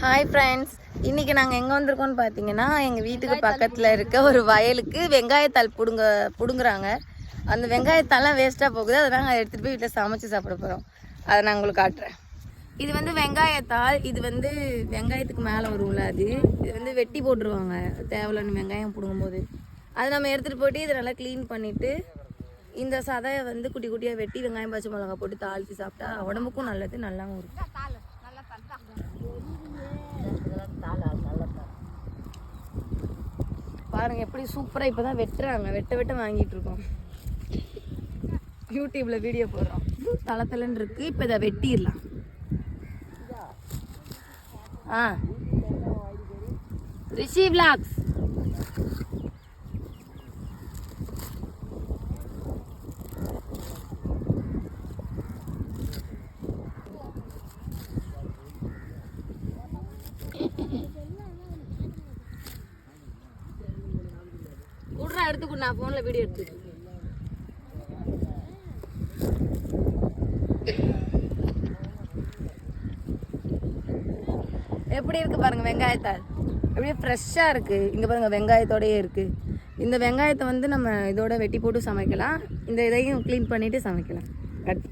Hi friends இன்றைக்கி நாங்கள் எங்கே வந்திருக்கோம்னு பார்த்தீங்கன்னா எங்கள் வீட்டுக்கு பக்கத்தில் இருக்க ஒரு வயலுக்கு வெங்காயத்தாள் பிடுங்க பிடுங்குறாங்க. அந்த வெங்காயத்தாலாம் வேஸ்ட்டாக போகுது. அதை நாங்கள் எடுத்துகிட்டு போய் வீட்டில் சமைச்சு சாப்பிட போகிறோம் அதை நான் உங்களுக்கு காட்டுறேன். இது வந்து வெங்காயத்தாள் இது வந்து வெங்காயத்துக்கு மேலே வரும்ல அது. இது வந்து வெட்டி போட்டுருவாங்க. தேவையில்லன்னு வெங்காயம் பிடுங்கும்போது. அதை நம்ம எடுத்துகிட்டு போயிட்டு இதை நல்லா க்ளீன் பண்ணிவிட்டு இந்த சதையை வந்து குட்டி குட்டியாக வெட்டி வெங்காயம் பச்சை மிளகா போட்டு தாளித்து சாப்பிட்டா உடம்புக்கும் நல்லது நல்லாவும் இருக்கும். பாருங்க எப்படி சூப்பராக இப்போ தான் வெட்டுறாங்க. வெட்ட வெட்ட வாங்கிட்டு இருக்கோம். யூடியூப்ல வீடியோ போடுறோம். தளத்தலன்னு இருக்கு. இப்போ இதை வெட்டிடலாம். ஆ. ரிஷி விளாக்ஸ் விட்றா எடுத்துக்கோ நான் ஃபோனில் வீடியோ எடுத்து எப்படி இருக்கு பாருங்க வெங்காயத்தாள் அப்படியே ஃப்ரெஷ்ஷாக இருக்கு. இங்க பாருங்க வெங்காயத்தோடயே இருக்கு. இந்த வெங்காயத்தை வந்து நம்ம இதோட வெட்டி போட்டு சமைக்கலாம். இந்த இதையும் க்ளீன் பண்ணிட்டு சமைக்கலாம். கட்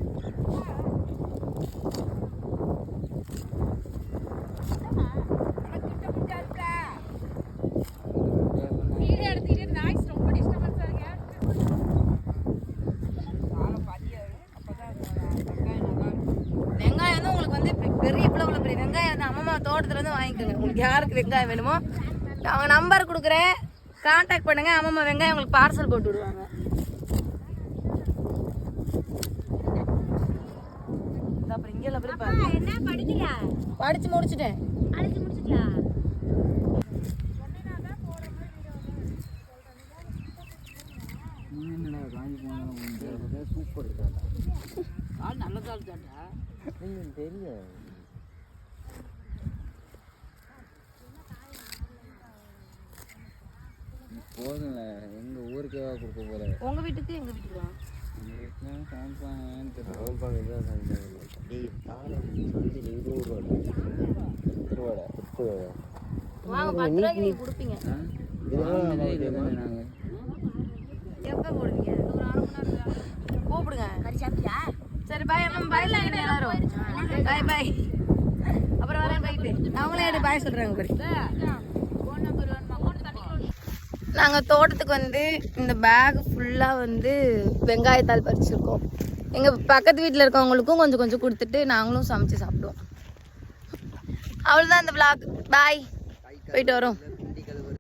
வெங்காயம் வந்து உங்களுக்கு வந்து பெ- பெரிய இவ்வளோ இவ்வளோ பெரிய வெங்காயம் வந்து அம்மா தோட்டத்துல இருந்து வாங்கிக்கோங்க. உங்களுக்கு யாருக்கு வெங்காயம் வேணுமோ அவங்க நம்பர் கொடுக்குறேன். காண்டாக்ட் பண்ணுங்க. அம்மா வெங்காயம் உங்களுக்கு பார்சல் போட்டு விடுவாங்க. அப்புறம் இங்கே என்ன படிக்கல படிச்சு முடிச்சிட்டேன். அழைச்சு முடிச்சிட்டியா? போதுங்க எங்க ஊருக்கே கொடுக்க போல உங்க வீட்டுக்கு எங்க வீட்டுக்கு வா. வாங்க பத்து ரூபாய்க்கு நீங்க கொடுப்பீங்க. எப்போ போடுவீங்க? ஒரு அரை மணி நேரம் கூப்பிடுங்க. கறி சாப்பிட்டியா? சரி பாய் அம்மா பாய் சொல்லிட்டு எல்லாரும். பாய் பாய் அப்புறம் வரேன் போயிட்டு அவங்களே பாய் சொல்றாங்க பாரு. நாங்கள் தோட்டத்துக்கு வந்து இந்த பேக் ஃபுல்லாக வந்து வெங்காயத்தாள் பறிச்சிருக்கோம். எங்கள் பக்கத்து வீட்டில் இருக்கவங்களுக்கும் கொஞ்சம் கொஞ்சம் கொடுத்துட்டு நாங்களும் சமைச்சு சாப்பிடுவோம். அவ்வளோதான் இந்த vlog. பாய் போயிட்டு வரோம்.